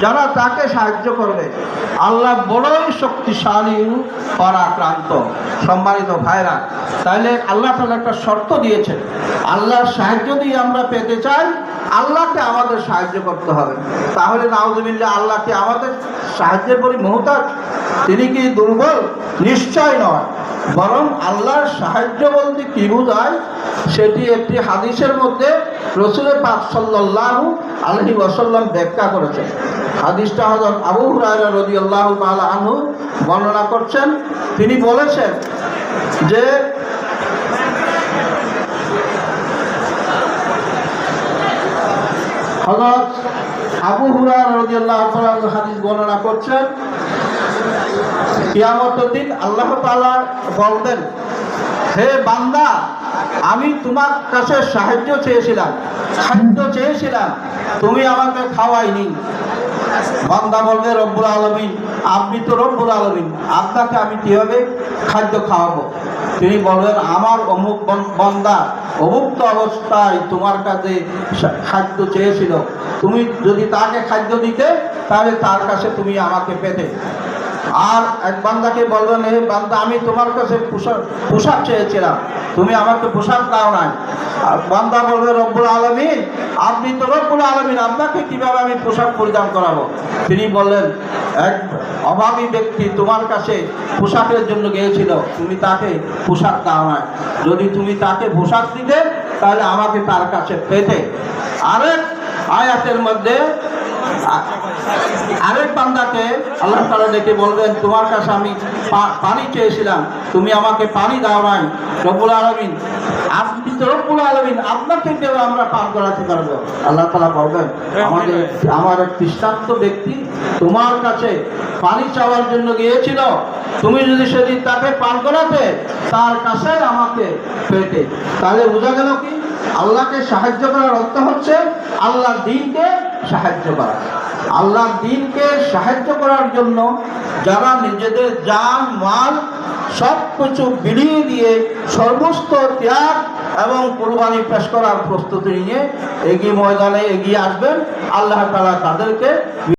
যারা তাকে সাহায্য করবে, আল্লাহ বড়ই শক্তিশালী পরাক্রান্ত। সম্মানিত ভাইরা তাহলে আল্লাহ তালা একটা শর্ত দিয়েছেন। আল্লাহর সাহায্য দিয়ে আমরা পেতে চাই, আল্লাহকে আমাদের সাহায্য করতে হবে। তাহলে নাউজুবিল্লাহ, আল্লাহকে আমাদের সাহায্যের পরি মহতাজ। তিনি কি দুর্বল? নিশ্চয় নয়। বরং আল্লাহর সাহায্য বলতে কি বোঝায়, সেটি একটি হাদিসের মধ্যে রসুলের পাক সাল্লাল্লাহু আলহি ওয়াসাল্লাম ব্যাখ্যা করেছেন। হাদিসটা হজরত আবু হুরায়রা রাদিয়াল্লাহু তাআলা আনহু বর্ণনা করছেন। তিনি বলেছেন যে হজরত আবু হুরায়রা তাআলা আনহু হাদিস বর্ণনা করছেন, কিয়ামতের দিন আল্লাহ তাআলা বলবেন, হে বান্দা আমি তোমার কাছে সাহায্য চেয়েছিলাম খাদ্য চেয়েছিলাম, তুমি আমাকে খাওয়াইনি বান্দা বলবে, রব্বুল আলমিন, আপনি তো রব্বুল আলমিন, আপনাকে আমি কীভাবে খাদ্য খাওয়াবো? তিনি বলবেন আমার অমুক বন- বন্দা অমুক্ত অবস্থায় তোমার কাছে খাদ্য চেয়েছিল। তুমি যদি তাকে খাদ্য দিতে, তাহলে তার কাছে তুমি আমাকে পেতে। আর এক বান্দাকে বলবেন, হে বান্দা, আমি তোমার কাছে পোশাক চেয়েছিলাম। তুমি আমাকে পোশাক দাও নাই। বান্দা বলবে, রব্বুল আলমিন, আপনি তো রব্বুল আলমিন, আপনাকে কীভাবে আমি পোশাক পরিধান করাবো? তিনি বললেন, এক অভাবী ব্যক্তি তোমার কাছে পোশাকের জন্য গিয়েছিল, তুমি তাকে পোশাক দাও নাই। যদি তুমি তাকে পোশাক দিতে, তাহলে আমাকে তার কাছে পেতে। আরেক আয়াতের মধ্যে আরেক বান্দাকে আল্লাহ তালা ডেকে বলবেন, তোমার কাছে আমি পানি চেয়েছিলাম। তুমি আমাকে পানি দাও নাই। রব্বুল আলমিন রব্বুল আলমিন আপনাকে কেউ আমরা পান করাতে পারব। আল্লাহ তালা বলবেন আমাদের আমার এক দৃষ্টান্ত ব্যক্তি তোমার কাছে পানি চাওয়ার জন্য গিয়েছিল। তুমি যদি সেদিন তাকে পান করাতে, তার কাছে আমাকে পেতে। তাহলে বোঝা গেল কি? আল্লাহকে সাহায্য করার অর্থ হচ্ছে আল্লাহর দিনকে সাহায্য করা। আল্লাহর দিনকে সাহায্য করার জন্য যারা নিজেদের যান মাল সব কিছু বিলিয়ে দিয়ে সর্বস্ত ত্যাগ এবং কোরবানি পেশ করার প্রস্তুতি নিয়ে এগিয়ে ময়দানে এগিয়ে আসবেন। আল্লাহ তালা তাদেরকে